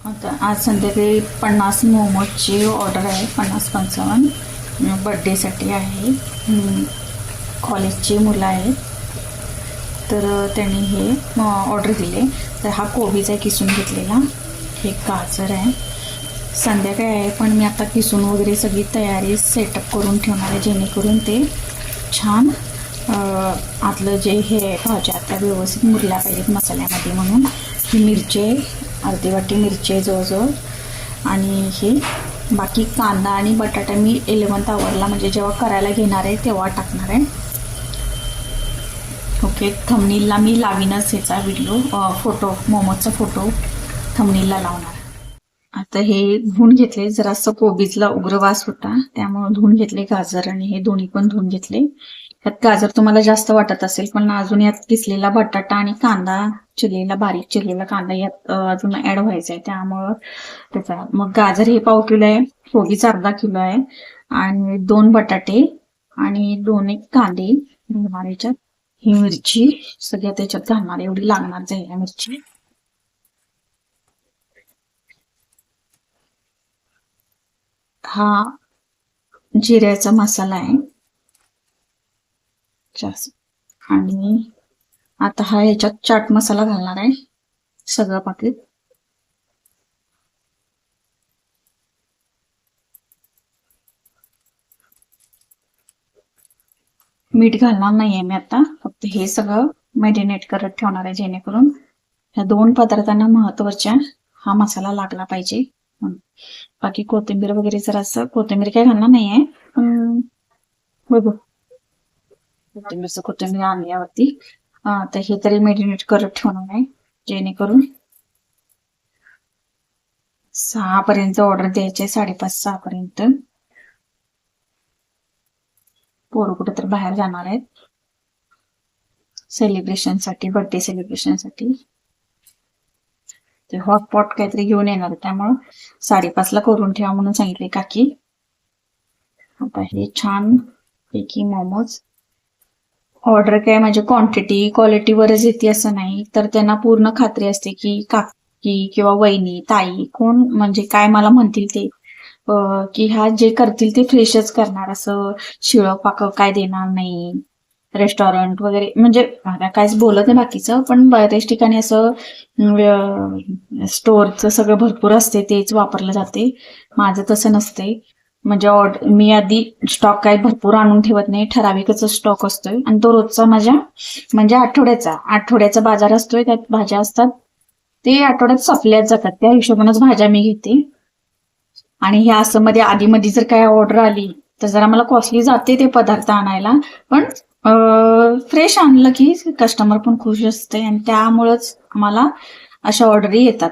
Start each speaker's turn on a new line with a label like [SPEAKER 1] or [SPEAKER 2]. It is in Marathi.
[SPEAKER 1] आता आज संध्याकाळी पन्नास मोमोजची ऑर्डर आहे पन्नास पंचावन्न. बड्डेसाठी आहे. कॉलेजची मुलं आहेत. तर त्यांनी हे ऑर्डर दिले. तर हा कोबीचा किसून घेतलेला. हे गाजर आहे. संध्याकाळी आहे पण मी आता किसून वगैरे सगळी तयारी सेटअप करून ठेवणार आहे जेणेकरून ते छान आतलं जे हे आहे भाज्या त्या व्यवस्थित मुरल्या पाहिजेत मसाल्यामध्ये म्हणून. ही मिरची अर्धी वाटी मिरची आहे जवळजवळ. आणि हे बाकी कांदा आणि बटाटा मी इलेवन्थ आवरला म्हणजे जेव्हा करायला घेणार आहे तेव्हा टाकणार आहे. ओके थमनीलला मी लावीनच ह्याचा व्हिडिओ फोटो मोमोजचा फोटो थमनीलला लावणार. आता हे धुवून घेतले जरासं कोबीजला उग्र वास होता त्यामुळे धुवून घेतले गाजर आणि हे दोन्ही पण धुवून घेतले. यात गाजर तुम्हाला जास्त वाटत असेल पण अजून यात किसलेला बटाटा आणि कांदा चिरलेला बारीक चिरलेला कांदा यात अजून ऍड व्हायचा आहे त्यामुळं त्याचा मग गाजर हे पाव किलो आहे कोबीच अर्धा किलो आहे आणि दोन बटाटे आणि दोन एक कांदे घालणार याच्यात. ही मिरची सगळ्या त्याच्यात घालणार एवढी लागणार जाईल मिरची. हा जिऱ्याचा मसाला आहे. जास्त आणि आता हा ह्याच्यात चाट मसाला घालणार आहे सगळं पाकिट. मीठ घालणार नाहीये मी आता फक्त हे सगळं मॅरिनेट करत ठेवणार आहे जेणेकरून ह्या दोन पदार्थांना महत्त्वाच्या हा मसाला लागला पाहिजे. म्हणून. बाकी कोथिंबीर वगैरे जर असं कोथिंबीर काय घालणार नाहीये पण बघू. कोथिंबीरचं कोथिंबीर आणल्यावरती तर हे तरी मेडिनेट करत ठेवणार आहे जेणेकरून सहा पर्यंत ऑर्डर द्यायचे साडेपाच सहा पर्यंत पोरं कुठे तर बाहेर जाणार आहेत. सेलिब्रेशनसाठी बर्थडे सेलिब्रेशनसाठी ते हॉटपॉट काहीतरी घेऊन येणार त्यामुळं साडेपाच ला करून ठेवा म्हणून सांगितले काकी. आता हे छान पैकी मोमोज ऑर्डर काय म्हणजे क्वांटिटी क्वालिटीवरच येते असं नाही. तर त्यांना पूर्ण खात्री असते की काकी किंवा वहिनी ताई कोण म्हणजे काय मला म्हणतील ते. की ह्या जे करतील ते फ्रेशच करणार असं. शिळं पाक काय देणार नाही. रेस्टॉरंट वगैरे म्हणजे मला काहीच बोलत नाही बाकीचं पण बऱ्याच ठिकाणी असं स्टोअरचं सगळं भरपूर असते तेच वापरलं जाते. माझं तसं नसते. म्हणजे ऑर्डर मी आधी स्टॉक काही भरपूर आणून ठेवत नाही ठराविकच स्टॉक असतोय. आणि तो रोजचा माझ्या म्हणजे आठवड्याचा आठवड्याचा बाजार असतोय त्यात भाज्या असतात. ते आठवड्यात संपल्याच जातात. त्या हिशोबानेच भाज्या मी घेते. आणि ह्या असं मध्ये आधी मध्ये जर काय ऑर्डर आली तर जरा मला कॉस्टली जाते ते पदार्थ आणायला. पण फ्रेश आणलं की कस्टमर पण खुश असते आणि त्यामुळेच आम्हाला अशा ऑर्डरी येतात.